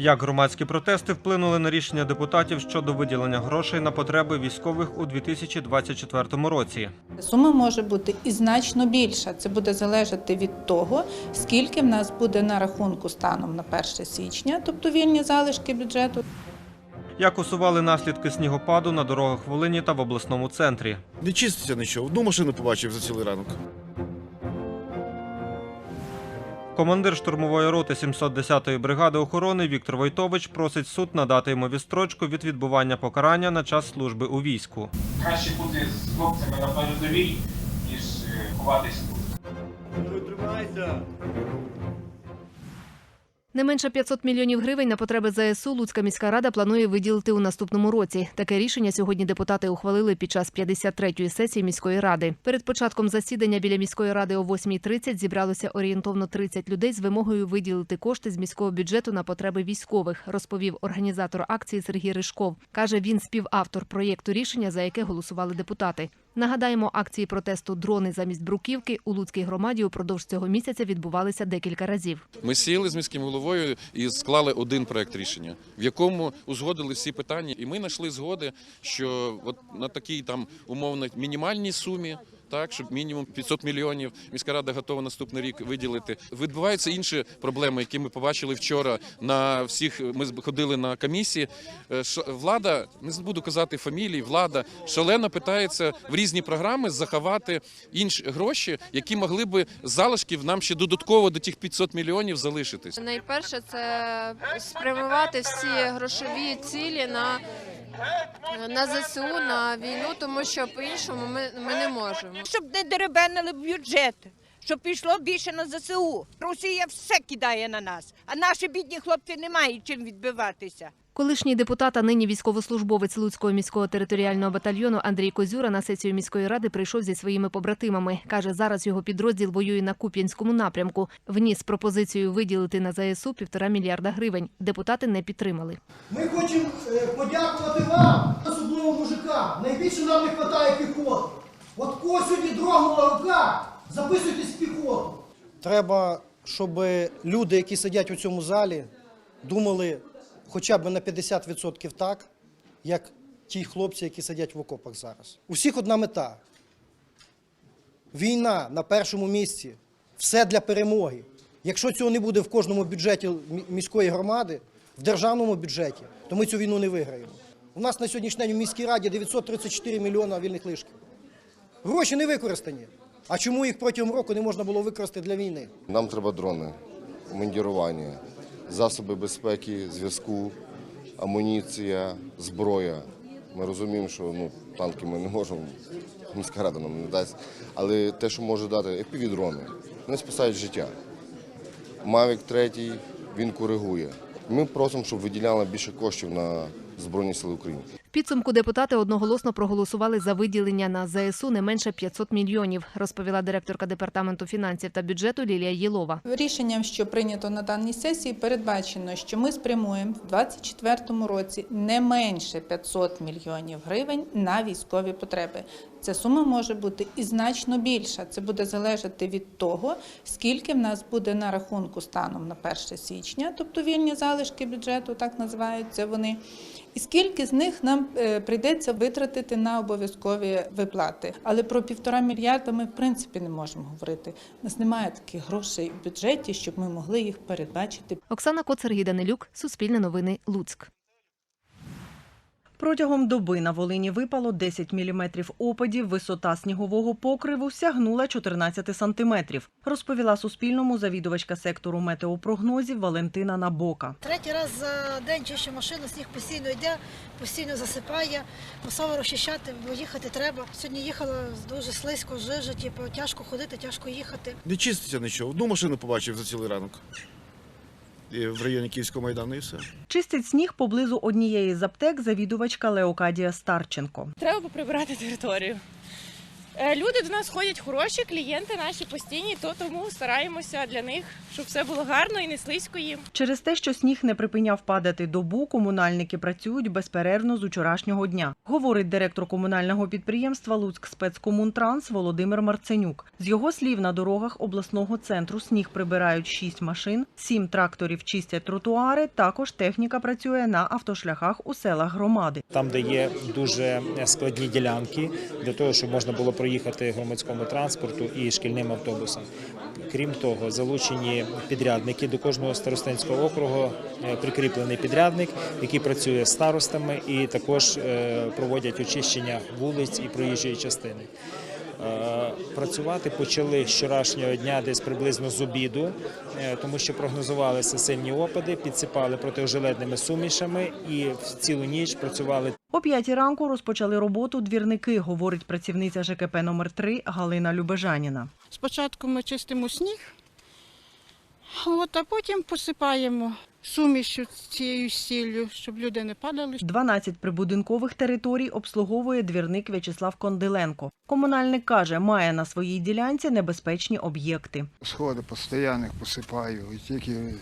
Як громадські протести вплинули на рішення депутатів щодо виділення грошей на потреби військових у 2024 році? Сума може бути і значно більша. Це буде залежати від того, скільки в нас буде на рахунку станом на 1 січня, тобто вільні залишки бюджету. Як усували наслідки снігопаду на дорогах Волині та в обласному центрі? Не чиститься нічого. Одну машину побачив за цілий ранок. Командир штурмової роти 710-ї бригади охорони Віктор Войтович просить суд надати йому відстрочку від відбування покарання на час служби у війську. краще бути з хлопцями на передовій, ніж ховатися ховатись тут. Не менше 500 мільйонів гривень на потреби ЗСУ Луцька міська рада планує виділити у наступному році. Таке рішення сьогодні депутати ухвалили під час 53-ї сесії міської ради. Перед початком засідання біля міської ради о 8.30 зібралося орієнтовно 30 людей з вимогою виділити кошти з міського бюджету на потреби військових, розповів організатор акції Сергій Ришков. Каже, він співавтор проєкту рішення, за яке голосували депутати. Нагадаємо, акції протесту дрони замість бруківки у Луцькій громаді упродовж цього місяця відбувалися декілька разів. Ми сіли з міським головою і склали один проект рішення, в якому узгодили всі питання. І ми знайшли згоди, що от на такій там умовно мінімальній сумі. Так, щоб мінімум 500 мільйонів міська рада готова наступний рік виділити. Відбуваються інші проблеми, які ми побачили вчора. На всіх ми ходили на комісії. Е, Влада, не буду казати фамілії, влада шалено питається в різні програми заховати інші гроші, які могли би залишків нам ще додатково до тих 500 мільйонів залишитись. Найперше це спрямувати всі грошові цілі на, на ЗСУ, на війну, тому що по-іншому ми, ми не можемо. щоб не деребенили бюджет, щоб пішло більше на ЗСУ. Росія все кидає на нас, а наші бідні хлопці не мають чим відбиватися. Колишній депутат, а нині військовослужбовець Луцького міського територіального батальйону Андрій Козюра на сесію міської ради прийшов зі своїми побратимами. Каже, зараз його підрозділ воює на Куп'янському напрямку. Вніс пропозицію виділити на ЗСУ півтора мільярда гривень. Депутати не підтримали. Ми хочемо е, подякувати вам, особливо мужикам. Найбільше нам не вистачає піхоти. От кого сьогодні дрогнула рука, записуйтесь в піхоту. Треба, щоб люди, які сидять у цьому залі, думали хоча б на 50% так, як ті хлопці, які сидять в окопах зараз. У всіх одна мета. Війна на першому місці. Все для перемоги. Якщо цього не буде в кожному бюджеті міської громади, в державному бюджеті, то ми цю війну не виграємо. У нас на сьогоднішній день у міській раді 934 мільйона вільних лишків. Гроші не використані. А чому їх протягом року не можна було використати для війни? Нам треба дрони, мундірування, засоби безпеки, зв'язку, амуніція, зброя. Ми розуміємо, що ну, танки ми не можемо, міська рада нам не дасть. Але те, що може дати, FPV-дрони, вони спасають життя. Mavic 3, він коригує. Ми просимо, щоб виділяли більше коштів на Збройні Сили України. В підсумку депутати одноголосно проголосували за виділення на ЗСУ не менше 500 мільйонів, розповіла директорка департаменту фінансів та бюджету Лілія Єлова. Рішенням, що прийнято на даній сесії, передбачено, що ми спрямуємо в 2024 році не менше 500 мільйонів гривень на військові потреби. Ця сума може бути і значно більша. Це буде залежати від того, скільки в нас буде на рахунку станом на 1 січня, тобто вільні залишки бюджету, так називаються вони. І скільки з них нам е, прийдеться витратити на обов'язкові виплати. Але про півтора мільярда ми в принципі не можемо говорити. У нас немає таких грошей в бюджеті, щоб ми могли їх передбачити. Оксана Коц, Сергій Данилюк, Суспільне новини, Луцьк. Протягом доби на Волині випало 10 міліметрів опадів. Висота снігового покриву сягнула 14 сантиметрів, розповіла Суспільному завідувачка сектору метеопрогнозів Валентина Набока. Третій раз за день чищу машину, сніг постійно йде, постійно засипає, мусово розчищати, бо їхати треба. Сьогодні їхала дуже слизько, жижа, типу, тяжко ходити, тяжко їхати. Не чиститься нічого. Одну машину побачив за цілий ранок. В районі Київського майдану і все. Чистить сніг поблизу однієї з аптек завідувачка Леокадія Старченко. Треба поприбирати територію. Е, Люди до нас ходять хороші, клієнти наші постійні, то тому стараємося для них, щоб все було гарно і не слизько їм. Через те, що сніг не припиняв падати добу, комунальники працюють безперервно з учорашнього дня, говорить директор комунального підприємства Луцьк спецкомунтранс Володимир Марценюк. З його слів, на дорогах обласного центру сніг прибирають 6 машин, 7 тракторів чистять тротуари. Також техніка працює на автошляхах у селах громади. там, де є дуже складні ділянки, для того, щоб можна було проїхати громадському транспорту і шкільним автобусам. Крім того, залучені підрядники до кожного старостинського округу, е, прикріплений підрядник, який працює з старостами і також е, проводять очищення вулиць і проїжджої частини. Е, Працювати почали з вчорашнього дня десь приблизно з обіду, тому що прогнозувалися сильні опади, підсипали протиожеледними сумішами і в цілу ніч працювали О п'ятій ранку розпочали роботу двірники, говорить працівниця ЖКП номер 3 Галина Любежаніна. Спочатку ми чистимо сніг, от, а потім посипаємо сумішю цією сіллю, щоб люди не падали. 12 прибудинкових територій обслуговує двірник В'ячеслав Кондиленко. Комунальник каже, має на своїй ділянці небезпечні об'єкти. Сходи постійно посипаю, і тільки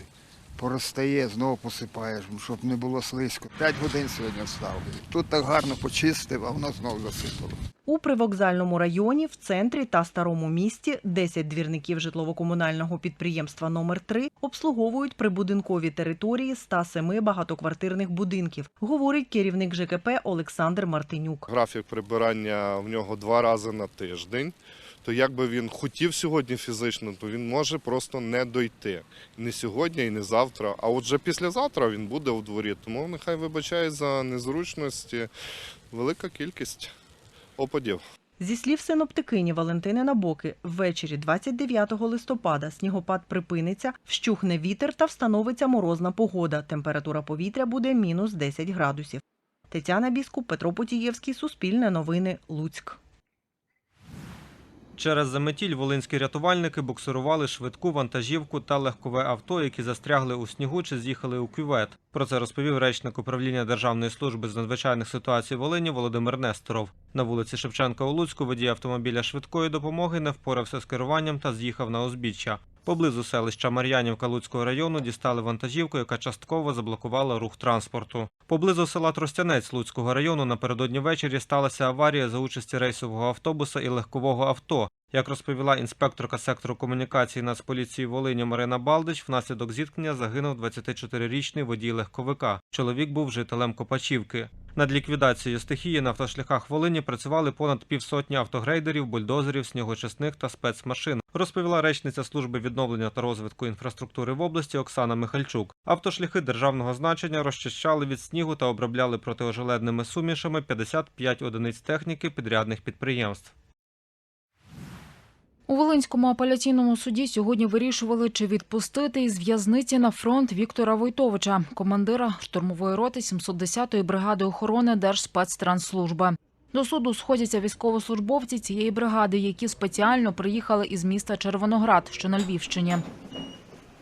поростає, знову посипаєш, щоб не було слизько. П'ять годин сьогодні встав. Тут так гарно почистив, а воно знову засипало. У привокзальному районі, в центрі та старому місті 10 двірників житлово-комунального підприємства номер 3 обслуговують прибудинкові території 107 багатоквартирних будинків, говорить керівник ЖКП Олександр Мартинюк. Графік прибирання в нього два рази на тиждень. То як би він хотів сьогодні фізично, то він може просто не дойти. Не сьогодні і не завтра. А от вже післязавтра він буде у дворі. Тому нехай вибачає за незручності. Велика кількість опадів. Зі слів синоптикині Валентини Набоки, ввечері 29 листопада снігопад припиниться, вщухне вітер та встановиться морозна погода. Температура повітря буде мінус 10 градусів. Тетяна Біскуп, Петро Потієвський, Суспільне новини, Луцьк. Через заметіль волинські рятувальники буксирували швидку вантажівку та легкове авто, які застрягли у снігу чи з'їхали у кювет. Про це розповів речник управління Державної служби з надзвичайних ситуацій Волині Володимир Несторов. На вулиці Шевченка у Луцьку водій автомобіля швидкої допомоги не впорався з керуванням та з'їхав на узбіччя. Поблизу селища Мар'янівка Луцького району дістали вантажівку, яка частково заблокувала рух транспорту. Поблизу села Тростянець Луцького району напередодні ввечері сталася аварія за участі рейсового автобуса і легкового авто. Як розповіла інспекторка сектору комунікації Нацполіції Волині Марина Балдич, внаслідок зіткнення загинув 24-річний водій легковика. Чоловік був жителем Копачівки. Над ліквідацією стихії на автошляхах Волині працювали понад півсотні автогрейдерів, бульдозерів, снігочисних та спецмашин, розповіла речниця служби відновлення та розвитку інфраструктури в області Оксана Михальчук. Автошляхи державного значення розчищали від снігу та обробляли протиожеледними сумішами 55 одиниць техніки підрядних підприємств. У Волинському апеляційному суді сьогодні вирішували, чи відпустити із в'язниці на фронт Віктора Войтовича, командира штурмової роти 710-ї бригади охорони Держспецтрансслужби. До суду сходяться військовослужбовці цієї бригади, які спеціально приїхали із міста Червоноград, що на Львівщині.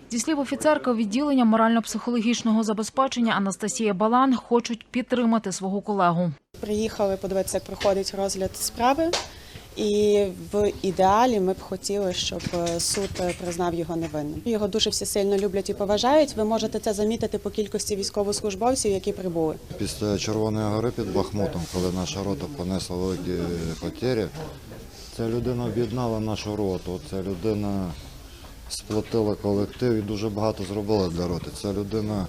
Зі слів офіцерки відділення морально-психологічного забезпечення Анастасія Балан хочуть підтримати свого колегу. Приїхали подивитися, як проходить розгляд справи. І в ідеалі ми б хотіли, щоб е, суд е, признав його невинним. Його дуже всі сильно люблять і поважають. Ви можете це замітити по кількості військовослужбовців, які прибули. Після Червоної гори під Бахмутом, коли наша рота понесла великі потері, ця людина об'єднала нашу роту. Ця людина сплотила колектив і дуже багато зробила для роти. Ця людина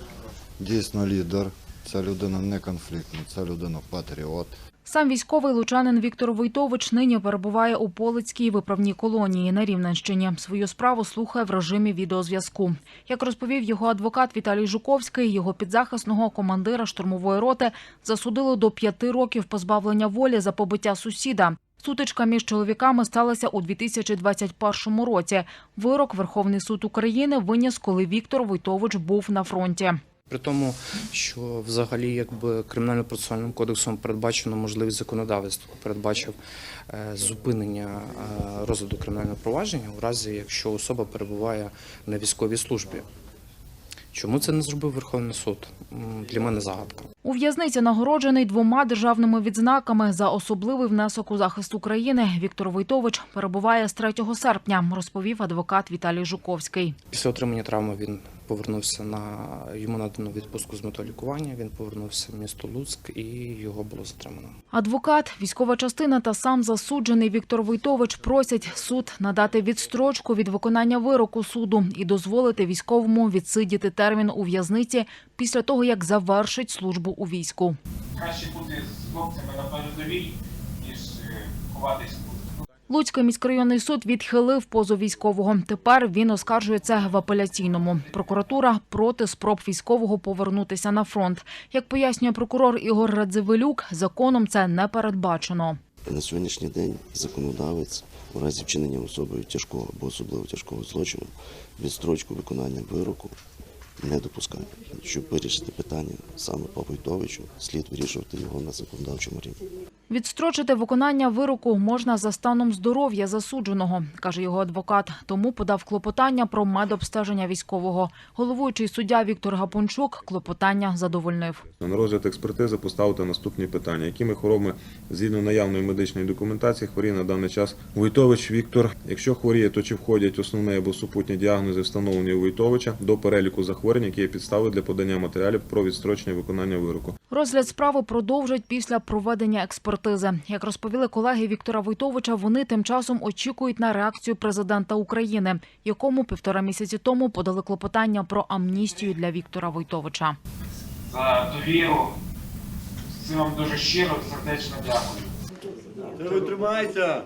дійсно лідер, ця людина не конфліктна, ця людина патріот. Сам військовий лучанин Віктор Войтович нині перебуває у Полицькій виправній колонії на Рівненщині. Свою справу слухає в режимі відеозв'язку. Як розповів його адвокат Віталій Жуковський, його підзахисного командира штурмової роти засудили до п'яти років позбавлення волі за побиття сусіда. Сутичка між чоловіками сталася у 2021 році. Вирок Верховний суд України виніс, коли Віктор Войтович був на фронті. При тому, що взагалі якби кримінально-процесуальним кодексом передбачено можливість законодавства, передбачив е, зупинення е, розгляду кримінального провадження у разі, якщо особа перебуває на військовій службі. Чому це не зробив Верховний суд? Для мене загадка. У в'язниці нагороджений двома державними відзнаками за особливий внесок у захист України. Віктор Войтович перебуває з 3 серпня, розповів адвокат Віталій Жуковський. Після отримання травми він повернувся на йому надано відпустку з метою лікування. Він повернувся в місто Луцьк і його було затримано. Адвокат, військова частина та сам засуджений Віктор Войтович просять суд надати відстрочку від виконання вироку суду і дозволити військовому відсидіти термін у в'язниці після того, як завершить службу у війську. Краще бути з хлопцями на передовій, ніж е, ховатись. Луцький міськрайонний суд відхилив позов військового. Тепер він оскаржується в апеляційному. Прокуратура проти спроб військового повернутися на фронт. Як пояснює прокурор Ігор Радзивилюк, законом це не передбачено. На сьогоднішній день законодавець у разі вчинення особою тяжкого або особливо тяжкого злочину відстрочку виконання вироку не допускає. Щоб вирішити питання саме по Войтовичу, слід вирішувати його на законодавчому рівні. Відстрочити виконання вироку можна за станом здоров'я засудженого, каже його адвокат. Тому подав клопотання про медобстеження військового. Головуючий суддя Віктор Гапончук клопотання задовольнив. На розгляд експертизи поставити наступні питання: якими хворобами згідно наявної медичної документації хворіє на даний час Войтович Віктор. Якщо хворіє, то чи входять основні або супутні діагнози, встановлені у Войтовича до переліку захворювань, які є підстави для подання матеріалів про відстрочення виконання вироку. Розгляд справи продовжать після проведення експертизи. Як розповіли колеги Віктора Войтовича, вони тим часом очікують на реакцію президента України, якому півтора місяці тому подали клопотання про амністію для Віктора Войтовича. За довіру. Всім вам дуже щиро, сердечно дякую. Тримайся!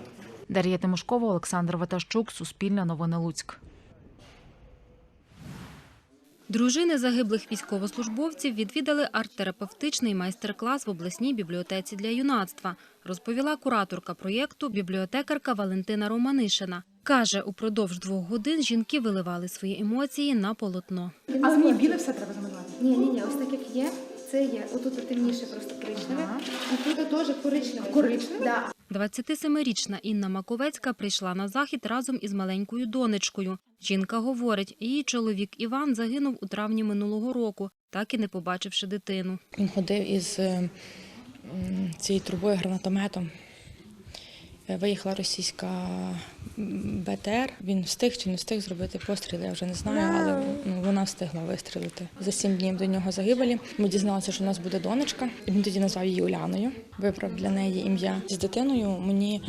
Дар'я Тимошкова, Олександр Ватащук, Суспільне новини Луцьк. Дружини загиблих військовослужбовців відвідали арт-терапевтичний майстер-клас в обласній бібліотеці для юнацтва, розповіла кураторка проєкту бібліотекарка Валентина Романишина. Каже, упродовж двох годин жінки виливали свої емоції на полотно. А мені біле все треба замалювати? Ні, ні, ні, ось так як є. Це є. Отут темніше просто коричневе. І тут теж коричневе. Коричневе? Да. 27-річна Інна Маковецька прийшла на захід разом із маленькою донечкою. Жінка говорить, її чоловік Іван загинув у травні минулого року, так і не побачивши дитину. Він ходив із е, цією трубою гранатометом. Е, Виїхала російська БТР. Він встиг чи не встиг зробити постріл, я вже не знаю, але ну, вона встигла вистрілити. За сім днів до нього загибелі. Ми дізналися, що у нас буде донечка. Він тоді назвав її Уляною. Вибрав для неї ім'я з дитиною. Мені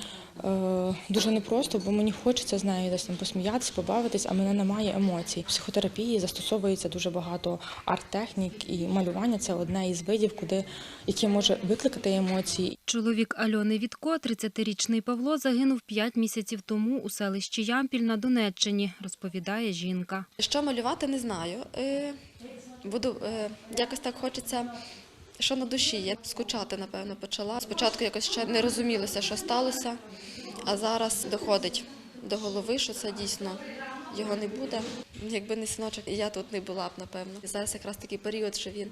дуже непросто, бо мені хочеться з нею десь там посміятися, побавитись, а мене немає емоцій. В психотерапії застосовується дуже багато арт-технік, і малювання це одне із видів, куди яке може викликати емоції. Чоловік Альони Вітко, 30-річний Павло, загинув 5 місяців тому у селищі Ямпіль на Донеччині, розповідає жінка. Що малювати, не знаю. Е, Буду е, якось так хочеться, що на душі є. Скучати, напевно, почала. Спочатку якось ще не розумілося, що сталося, а зараз доходить до голови, що це дійсно його не буде. Якби не синочок, я тут не була б, напевно. Зараз якраз такий період, що він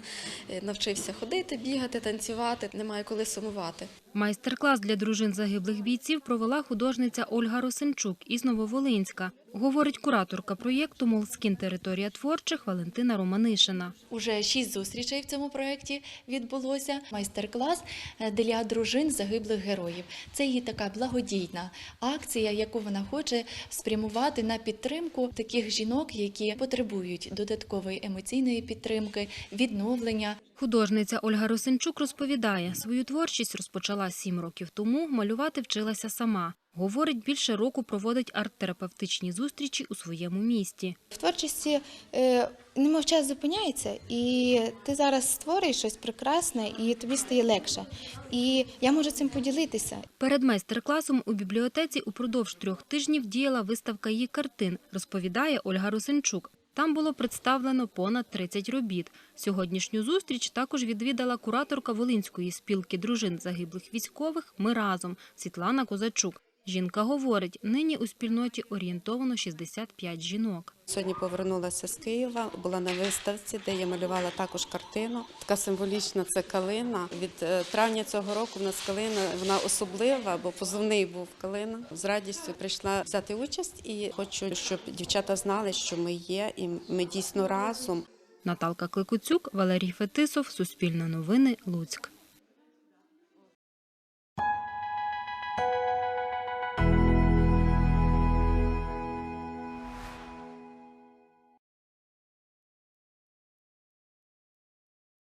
е, навчився ходити, бігати, танцювати, немає коли сумувати. Майстер-клас для дружин загиблих бійців провела художниця Ольга Росенчук із Нововолинська. Говорить кураторка проєкту Молскін територія творчих Валентина Романишина. Уже шість зустрічей в цьому проєкті відбулося. Майстер-клас е, для дружин загиблих героїв. Це її така благодійна акція, яку вона хоче спрямувати на підтримку таких жінок, які потребують додаткової емоційної підтримки, відновлення. Художниця Ольга Росинчук розповідає, свою творчість розпочала сім років тому, малювати вчилася сама. Говорить, більше року проводить арт-терапевтичні зустрічі у своєму місті. В творчості е, немов час зупиняється, і ти зараз створюєш щось прекрасне, і тобі стає легше. І я можу цим поділитися. Перед майстер-класом у бібліотеці упродовж трьох тижнів діяла виставка її картин, розповідає Ольга Росинчук. Там було представлено понад 30 робіт. Сьогоднішню зустріч також відвідала кураторка Волинської спілки дружин загиблих військових «Ми разом» Світлана Козачук. Жінка говорить, нині у спільноті орієнтовано 65 жінок. Сьогодні повернулася з Києва, була на виставці, де я малювала також картину. Така символічна це калина. Від е, травня цього року в нас калина вона особлива, бо позивний був калина. З радістю прийшла взяти участь і хочу, щоб дівчата знали, що ми є, і ми дійсно разом. Наталка Кликуцюк, Валерій Фетисов, Суспільне новини, Луцьк.